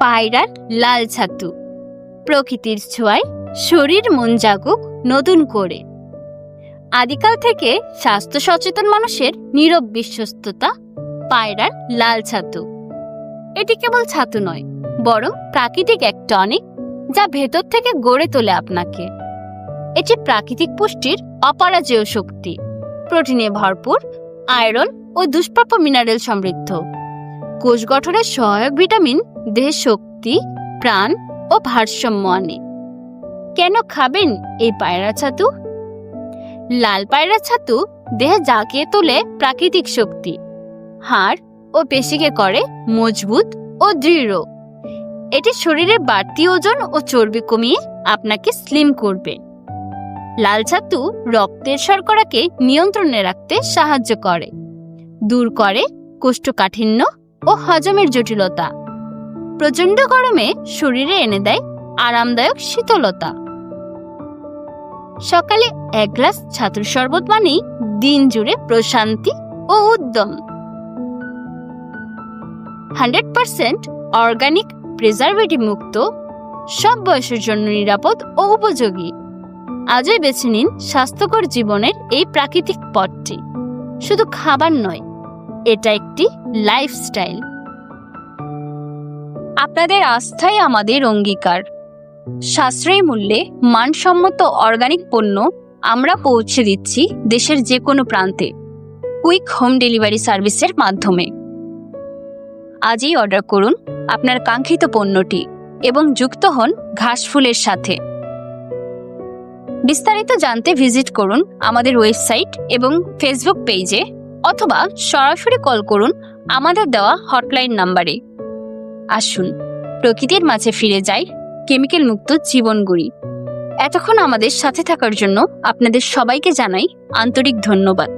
পায়রার লাল ছাতু। প্রকৃতির ছোঁয়ায় শরীর মন জাগুক নতুন করে। আদিকাল থেকে স্বাস্থ্য সচেতন মানুষের নীরব বিশ্বস্ততা পায়রার লাল ছাতু। এটি কেবল ছাতু নয়, বরং প্রাকৃতিক এক টনিক যা ভেতর থেকে গড়ে তোলে আপনাকে। এটি প্রাকৃতিক পুষ্টির অপরাজেয় শক্তি। প্রোটিনে ভরপুর আয়রন ও দুষ্প্রাপ্য মিনারেল সমৃদ্ধ। কোষ গঠনের সহায়ক ভিটামিন দেহে শক্তি প্রাণ ও ভারসাম্য আনে। কেন খাবেন এই পায়রা ছাতু? লাল পায়রা ছাতু দেহে জাগিয়ে তোলে প্রাকৃতিক শক্তি। হাড় ও পেশিকে করে মজবুত ও দৃঢ়। এটি শরীরের বাড়তি ওজন ও চর্বি কমিয়ে আপনাকে স্লিম করবে। লাল ছাতু রক্তের শর্করাকে নিয়ন্ত্রণে রাখতে সাহায্য করে। দূর করে কোষ্ঠকাঠিন্য ও হজমের জটিলতা। প্রচণ্ড গরমে শরীরে এনে দেয় আরামদায়ক শীতলতা। সকালে এক গ্লাস ছাতুর শরবত মানেই দিন জুড়ে প্রশান্তি ও উদ্যম। হান্ড্রেড পার্সেন্ট অর্গানিক প্রিজারভেটিভ মুক্ত, সব বয়সের জন্য নিরাপদ ও উপযোগী। আজই বেছে নিন স্বাস্থ্যকর জীবনের এই প্রাকৃতিক পথটি। শুধু খাবার নয়, এটা একটি লাইফস্টাইল আপনাদের আস্থাই আমাদের অঙ্গীকার। সাশ্রয়ী মূল্যে মানসম্মত অর্গানিক পণ্য আমরা পৌঁছে দিচ্ছি দেশের যে কোনো প্রান্তে। কুইক হোম ডেলিভারি সার্ভিসের মাধ্যমে। আজই অর্ডার করুন আপনার কাঙ্ক্ষিত পণ্যটি এবং যুক্ত হন ঘাসফুলের সাথে। বিস্তারিত জানতে ভিজিট করুন আমাদের ওয়েবসাইট এবং ফেসবুক পেজে অথবা সরাসরি কল করুন আমাদের দেওয়া হটলাইন নাম্বারে আসুন। প্রকৃতির মাঝে ফিরে যাই। কেমিক্যাল মুক্ত জীবন গড়ি। এতক্ষণ আমাদের সাথে থাকার জন্য আপনাদের সবাইকে জানাই আন্তরিক ধন্যবাদ।